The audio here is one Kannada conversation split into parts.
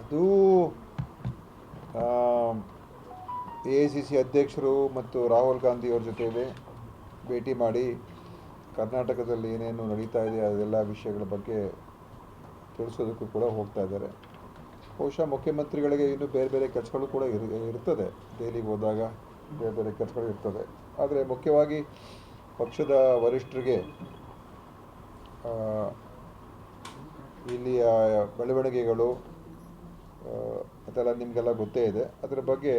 ಅದು ಎ ಸಿ ಸಿ ಅಧ್ಯಕ್ಷರು ಮತ್ತು ರಾಹುಲ್ ಗಾಂಧಿಯವ್ರ ಜೊತೆಗೆ ಭೇಟಿ ಮಾಡಿ ಕರ್ನಾಟಕದಲ್ಲಿ ಏನೇನು ನಡೀತಾ ಇದೆ, ಅದೆಲ್ಲ ವಿಷಯಗಳ ಬಗ್ಗೆ ತಿಳಿಸೋದಕ್ಕೂ ಕೂಡ ಹೋಗ್ತಾ ಇದ್ದಾರೆ. ಬಹುಶಃ ಮುಖ್ಯಮಂತ್ರಿಗಳಿಗೆ ಇನ್ನೂ ಬೇರೆ ಬೇರೆ ಕೆಲಸಗಳು ಕೂಡ ಇರ್, ಇರ್ತದೆ. ದೆಹಲಿಗೆ ಹೋದಾಗ ಬೇರೆ ಬೇರೆ ಕೆಲಸಗಳು ಇರ್ತದೆ. ಆದರೆ ಮುಖ್ಯವಾಗಿ ಪಕ್ಷದ ವರಿಷ್ಠರಿಗೆ ಇಲ್ಲಿಯ ಬೆಳವಣಿಗೆಗಳು ಅದೆಲ್ಲ ನಿಮಗೆಲ್ಲ ಗೊತ್ತೇ ಇದೆ. ಅದರ ಬಗ್ಗೆ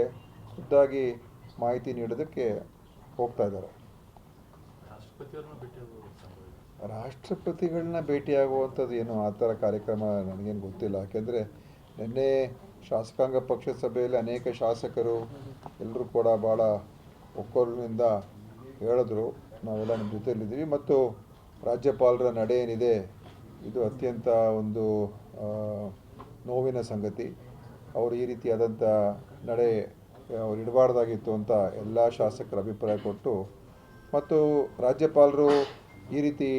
ಖುದ್ದಾಗಿ ಮಾಹಿತಿ ನೀಡೋದಕ್ಕೆ ಹೋಗ್ತಾ ಇದ್ದಾರೆ. ರಾಷ್ಟ್ರಪತಿಗಳನ್ನ ಭೇಟಿಯಾಗುವಂಥದ್ದು ಏನು ಆ ಥರ ಕಾರ್ಯಕ್ರಮ ನನಗೇನು ಗೊತ್ತಿಲ್ಲ. ಯಾಕೆಂದರೆ ನಿನ್ನೆ ಶಾಸಕಾಂಗ ಪಕ್ಷದ ಸಭೆಯಲ್ಲಿ ಅನೇಕ ಶಾಸಕರು ಎಲ್ಲರೂ ಕೂಡ ಭಾಳ ಒಕ್ಕೊರಲಿನಿಂದ ಹೇಳಿದ್ರು. ನಾವೆಲ್ಲ ನಿಮ್ಮ ಜೊತೆಯಲ್ಲಿದ್ದೀವಿ. ಮತ್ತು ರಾಜ್ಯಪಾಲರ ನಡೆ ಏನಿದೆ ಇದು ಅತ್ಯಂತ ಒಂದು ನೋವಿನ ಸಂಗತಿ. ಅವರು ಈ ರೀತಿಯಾದಂಥ ನಡೆ, ಅವ್ರು ಇಡಬಾರ್ದಾಗಿತ್ತು ಅಂತ ಎಲ್ಲ ಶಾಸಕರ ಅಭಿಪ್ರಾಯ ಕೊಟ್ಟು, ಮತ್ತು ರಾಜ್ಯಪಾಲರು ಈ ರೀತಿ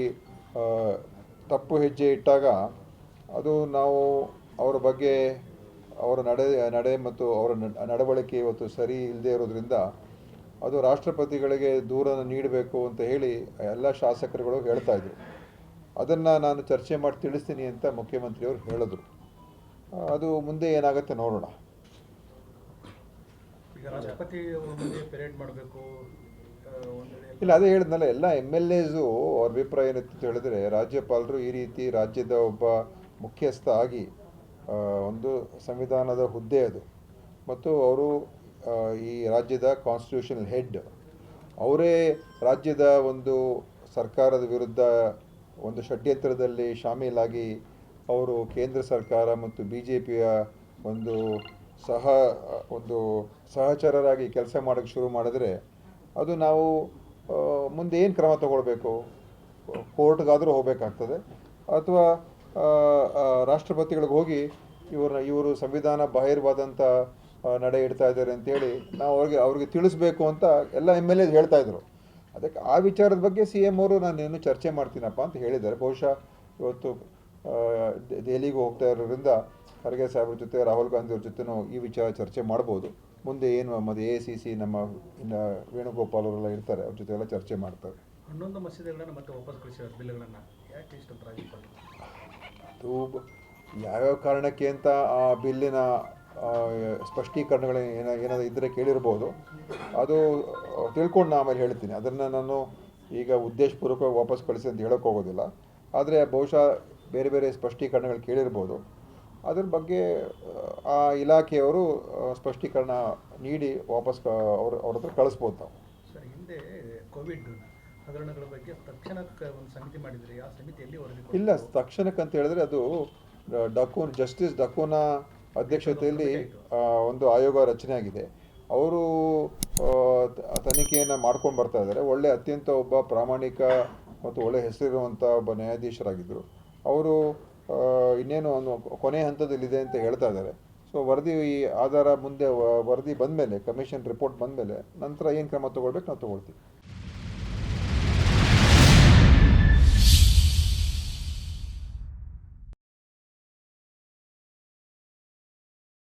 ತಪ್ಪು ಹೆಜ್ಜೆ ಇಟ್ಟಾಗ ಅದು ನಾವು ಅವರ ಬಗ್ಗೆ ಅವರ ನಡೆ ನಡೆ ಮತ್ತು ಅವರ ನಡವಳಿಕೆ ಇವತ್ತು ಸರಿ ಇಲ್ಲದೆ ಇರೋದ್ರಿಂದ ಅದು ರಾಷ್ಟ್ರಪತಿಗಳಿಗೆ ದೂರನ್ನು ನೀಡಬೇಕು ಅಂತ ಹೇಳಿ ಎಲ್ಲ ಶಾಸಕರುಗಳು ಹೇಳ್ತಾ ಇದ್ರು. ಅದನ್ನು ನಾನು ಚರ್ಚೆ ಮಾಡಿ ತಿಳಿಸ್ತೀನಿ ಅಂತ ಮುಖ್ಯಮಂತ್ರಿಯವರು ಹೇಳಿದ್ರು. ಅದು ಮುಂದೆ ಏನಾಗುತ್ತೆ ನೋಡೋಣ. ಇಲ್ಲ ಅದೇ ಹೇಳಿದ್ನಲ್ಲ ಎಲ್ಲ ಎಂ ಎಲ್ ಎಸು ಅವ್ರ ಅಭಿಪ್ರಾಯ ಏನಿತ್ತು ಅಂತ ಹೇಳಿದ್ರೆ ರಾಜ್ಯಪಾಲರು ಈ ರೀತಿ ರಾಜ್ಯದ ಒಬ್ಬ ಮುಖ್ಯಸ್ಥ ಆಗಿ ಒಂದು ಸಂವಿಧಾನದ ಹುದ್ದೆ ಅದು. ಮತ್ತು ಅವರು ಈ ರಾಜ್ಯದ ಕಾನ್ಸ್ಟಿಟ್ಯೂಷನಲ್ ಹೆಡ್ ಅವರೇ ರಾಜ್ಯದ ಒಂದು ಸರ್ಕಾರದ ವಿರುದ್ಧ ಒಂದು ಷಡ್ಯಂತ್ರದಲ್ಲಿ ಶಾಮೀಲಾಗಿ ಅವರು ಕೇಂದ್ರ ಸರ್ಕಾರ ಮತ್ತು ಬಿ ಜೆ ಪಿಯ ಒಂದು ಸಹ, ಒಂದು ಸಹಚರರಾಗಿ ಕೆಲಸ ಮಾಡೋಕ್ಕೆ ಶುರು ಮಾಡಿದ್ರೆ ಅದು ನಾವು ಮುಂದೆ ಏನು ಕ್ರಮ ತಗೊಳ್ಬೇಕು? ಕೋರ್ಟ್ಗಾದರೂ ಹೋಗಬೇಕಾಗ್ತದೆ. ಅಥವಾ ರಾಷ್ಟ್ರಪತಿಗಳಿಗೆ ಹೋಗಿ ಇವ್ರನ್ನ, ಇವರು ಸಂವಿಧಾನ ಬಾಹಿರವಾದಂಥ ನಡೆ ಇಡ್ತಾ ಇದ್ದಾರೆ ಅಂತೇಳಿ ನಾವು ಅವ್ರಿಗೆ ಅವ್ರಿಗೆ ತಿಳಿಸ್ಬೇಕು ಅಂತ ಎಲ್ಲ ಎಂ ಎಲ್ ಎ ಹೇಳ್ತಾ ಇದ್ರು. ಅದಕ್ಕೆ ಆ ವಿಚಾರದ ಬಗ್ಗೆ ಸಿ ಎಂ ಅವರು ನಾನು ಇನ್ನೂ ಚರ್ಚೆ ಮಾಡ್ತೀನಪ್ಪ ಅಂತ ಹೇಳಿದ್ದಾರೆ. ಬಹುಶಃ ಇವತ್ತು ದೆಹಲಿಗೆ ಹೋಗ್ತಾ ಇರೋದ್ರಿಂದ ಖರ್ಗೆ ಸಾಹೇಬ್ರ ಜೊತೆ ರಾಹುಲ್ ಗಾಂಧಿ ಅವ್ರ ಜೊತೆನೂ ಈ ವಿಚಾರ ಚರ್ಚೆ ಮಾಡ್ಬೋದು. ಮುಂದೆ ಏನು ಮತ್ತು ಎ ಸಿ ಸಿ ನಮ್ಮ ಇನ್ನು ವೇಣುಗೋಪಾಲ್ ಅವರೆಲ್ಲ ಇರ್ತಾರೆ ಅವ್ರ ಜೊತೆ ಎಲ್ಲ ಚರ್ಚೆ ಮಾಡ್ತಾರೆ. ಹನ್ನೊಂದು ಮಸೀದಿಗಳನ್ನ ಮತ್ತೆ ವಾಪಸ್ ಕಳಿಸಿದ್ದಾರೆ ಬಿಲ್ಗಳನ್ನು. ಯಾಕೆ ಇಷ್ಟೊಂದು ಅದು ಯಾವ್ಯಾವ ಕಾರಣಕ್ಕೆ ಅಂತ ಆ ಬಿಲ್ಲಿನ ಸ್ಪಷ್ಟೀಕರಣಗಳು ಏನ ಏನಾದರೂ ಇದ್ದರೆ ಕೇಳಿರ್ಬೋದು. ಅದು ತಿಳ್ಕೊಂಡು ನಾ ಆಮೇಲೆ ಹೇಳ್ತೀನಿ. ಅದನ್ನು ನಾನು ಈಗ ಉದ್ದೇಶಪೂರ್ವಕವಾಗಿ ವಾಪಸ್ ಕಳಿಸಿ ಅಂತ ಹೇಳೋಕೆ ಹೋಗೋದಿಲ್ಲ. ಆದರೆ ಬಹುಶಃ ಬೇರೆ ಬೇರೆ ಸ್ಪಷ್ಟೀಕರಣಗಳು ಕೇಳಿರ್ಬೋದು. ಅದ್ರ ಬಗ್ಗೆ ಆ, ಇಲಾಖೆಯವರು ಸ್ಪಷ್ಟೀಕರಣ ನೀಡಿ ವಾಪಸ್ ಅವ್ರ ಅವ್ರ ಹತ್ರ ಕಳಿಸ್ಬೋದು ನಾವು ಸರ್ ಹಿಂದೆ ಕೋವಿಡ್ ಹಗರಣಗಳ ಬಗ್ಗೆ ತಕ್ಷಣಕ್ಕೆ ಒಂದು ಸಮಿತಿ ಮಾಡಿದ್ರಿ. ಆ ಸಮಿತಿಯಲ್ಲಿ ಇಲ್ಲ ತಕ್ಷಣಕ್ಕೆ ಅಂತ ಹೇಳಿದ್ರೆ ಅದು ಡಕೋನ್ ಜಸ್ಟಿಸ್ ಡಕೋನ ಅಧ್ಯಕ್ಷತೆಯಲ್ಲಿ ಒಂದು ಆಯೋಗ ರಚನೆ ಆಗಿದೆ ಅವರು ತನಿಖೆಯನ್ನು ಮಾಡ್ಕೊಂಡು ಬರ್ತಾ ಇದ್ದಾರೆ. ಒಳ್ಳೆ ಅತ್ಯಂತ ಒಬ್ಬ ಪ್ರಾಮಾಣಿಕ ಮತ್ತು ಒಳ್ಳೆ ಹೆಸರಿರುವಂಥ ಒಬ್ಬ ನ್ಯಾಯಾಧೀಶರಾಗಿದ್ದರು ಅವರು ಇನ್ನೇನು ಒಂದು ಕೊನೆ ಹಂತದಲ್ಲಿದೆ ಅಂತ ಹೇಳ್ತಾ ಇದ್ದಾರೆ. ಸೊ ವರದಿ ಆಧಾರ ಮುಂದೆ ವರದಿ ಬಂದಮೇಲೆ ಕಮಿಷನ್ ರಿಪೋರ್ಟ್ ಬಂದಮೇಲೆ ನಂತರ ಏನು ಕ್ರಮ ತೊಗೊಳ್ಬೇಕು ನಾವು ತೊಗೊಳ್ತೀವಿ.